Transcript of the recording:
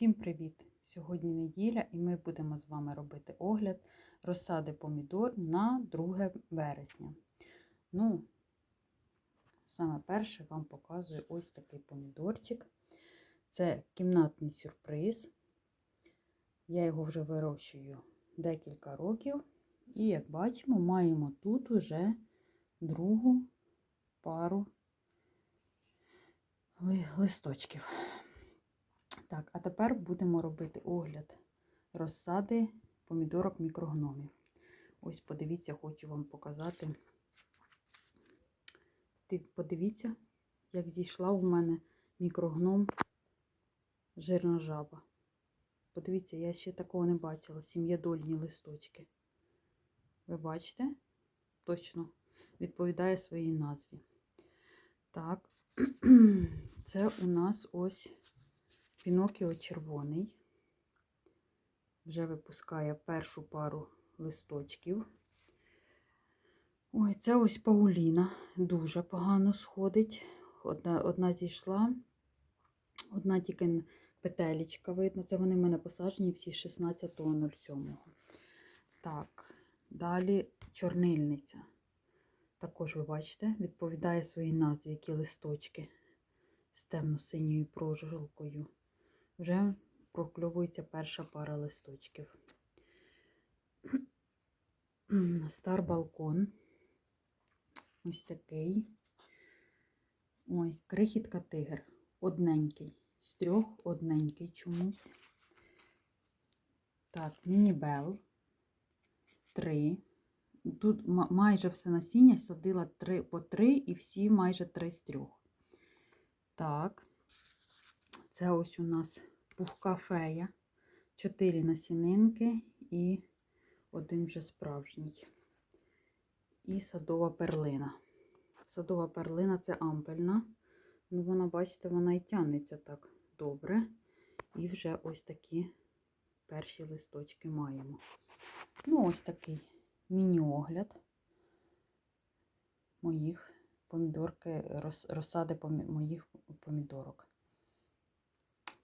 Всім привіт! Сьогодні неділя і ми будемо з вами робити огляд розсади помідор на 2 вересня. Ну, саме перше вам показую ось такий помідорчик. Це кімнатний сюрприз. Я його вже вирощую декілька років. І, як бачимо, маємо тут уже другу пару листочків. Так, а тепер будемо робити огляд розсади помідорок мікрогномів. Ось подивіться, хочу вам показати. Ти подивіться, як зійшла у мене мікрогном жирна жаба. Подивіться, я ще такого не бачила. Сім'ядольні листочки. Ви бачите? Точно відповідає своїй назві. Так, це у нас ось Пінокіо червоний. Вже випускає першу пару листочків. Ой, це ось Пауліна. Дуже погано сходить. Одна, одна зійшла, одна тільки петелечка видно. Це вони в мене посаджені всі 16.07. Так, далі чорнильниця. Також, ви бачите, відповідає своїй назві, які листочки з темно-синьою прожилкою. Вже прокльовується перша пара листочків. Стар балкон. Ось такий. Ой, крихітка тигр. Одненький. З трьох одненький чомусь. Так, мінібел. Три. Тут майже все насіння садила три по три, і всі майже три з трьох. Так, це ось у нас пухка фея. Чотири насінинки і один вже справжній. І садова перлина. Садова перлина це ампельна. Ну, вона, бачите, вона і тягнеться так добре. І вже ось такі перші листочки маємо. Ну, ось такий міні-огляд моїх помідорки, розсади моїх помідорок.